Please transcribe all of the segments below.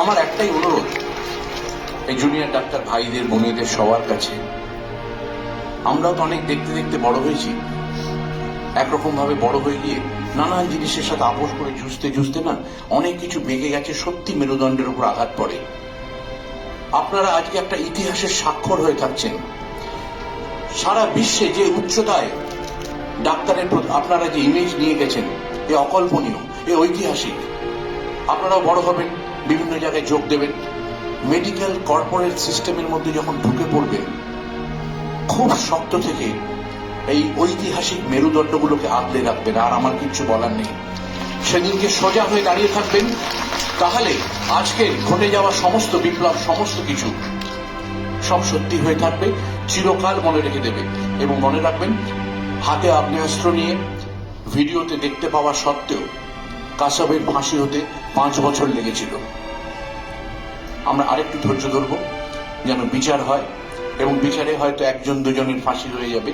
আমার একটাই অনুরোধ, এই জুনিয়র ডাক্তার ভাইদের, বোনেদের সবার কাছে। আমরাও তো অনেক দেখতে দেখতে বড় হয়েছি। একরকম ভাবে বড় হয়ে গিয়ে নানান জিনিসের সাথে আপোষ করে জুঝতে জুঝতে না অনেক কিছু বেগে গেছে, সত্যি মেরুদণ্ডের উপর আঘাত পড়ে। আপনারা আজকে একটা ইতিহাসের স্বাক্ষর হয়ে থাকছেন। সারা বিশ্বে যে উচ্চতায় ডাক্তারের আপনারা যে ইমেজ নিয়ে গেছেন, এ অকল্পনীয়, এ ঐতিহাসিক, আপনারাও বড় হবেন। বিভিন্ন জায়গায় যোগ দেবেন। মেডিকেল কর্পোরেট সিস্টেমের মধ্যে যখন ঢুকে পড়বেন খুব শক্ত থেকে এই ঐতিহাসিক মেরুদণ্ডগুলোকে আগলে রাখবেন, আর আমার কিছু বলার নেই। সেদিনকে সোজা হয়ে দাঁড়িয়ে থাকবেন, তাহলে আজকে ঘটে যাওয়া সমস্ত বিপ্লব, সমস্ত কিছু সব সত্যি হয়ে থাকবে, চিরকাল মনে রেখে দেবে এবং মনে রাখবেন, হাতে আগ্নেয়াস্ত্র নিয়ে ভিডিওতে দেখতে পাওয়া সত্ত্বেও কাসাবের ফাঁসি হতে পাঁচ বছর লেগেছিল। আমরা আরেকটু ধৈর্য ধরবো, যেন বিচার হয়, এবং বিচারে হয়তো একজন দুজনের ফাঁসি হয়ে যাবে।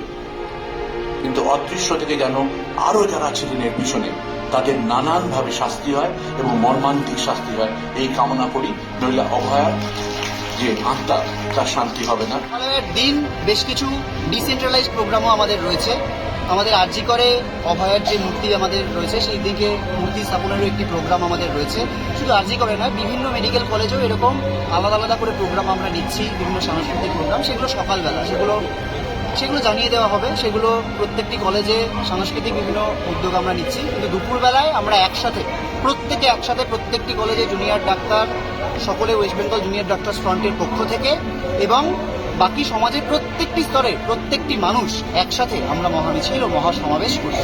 কিন্তু অদৃশ্য থেকে যেন আরও যারা ছিলেন এর পিছনে, তাদের নানানভাবে শাস্তি হয় এবং মর্মান্তিক শাস্তি হয়। এই কামনা করি, নইলে অভয়ার যে আত্মা, তার শান্তি হবে না। দিন, বেশ কিছু ডিসেন্ট্রালাইজ প্রোগ্রামও আমাদের রয়েছে। আমাদের আরজি করে অভয়ের যে মূর্তি আমাদের রয়েছে, সেই দিকে মূর্তি স্থাপনেরও একটি প্রোগ্রাম আমাদের রয়েছে। শুধু আরজি করে নয়, বিভিন্ন মেডিকেল কলেজেও এরকম আলাদা আলাদা করে প্রোগ্রাম আমরা নিচ্ছি, বিভিন্ন সাংস্কৃতিক প্রোগ্রাম সেগুলো সকালবেলা, সেগুলো সেগুলো জানিয়ে দেওয়া হবে। সেগুলো প্রত্যেকটি কলেজে সাংস্কৃতিক বিভিন্ন উদ্যোগ আমরা নিচ্ছি। কিন্তু দুপুরবেলায় আমরা একসাথে, প্রত্যেকে একসাথে প্রত্যেকটি কলেজে জুনিয়র ডাক্তার সকলে ওয়েস্ট বেঙ্গল জুনিয়র ডাক্তার ফ্রন্টের পক্ষ থেকে এবং বাকি সমাজের প্রত্যেকটি স্তরে প্রত্যেকটি মানুষ একসাথে আমরা মহামিছিল মহাসমাবেশ করে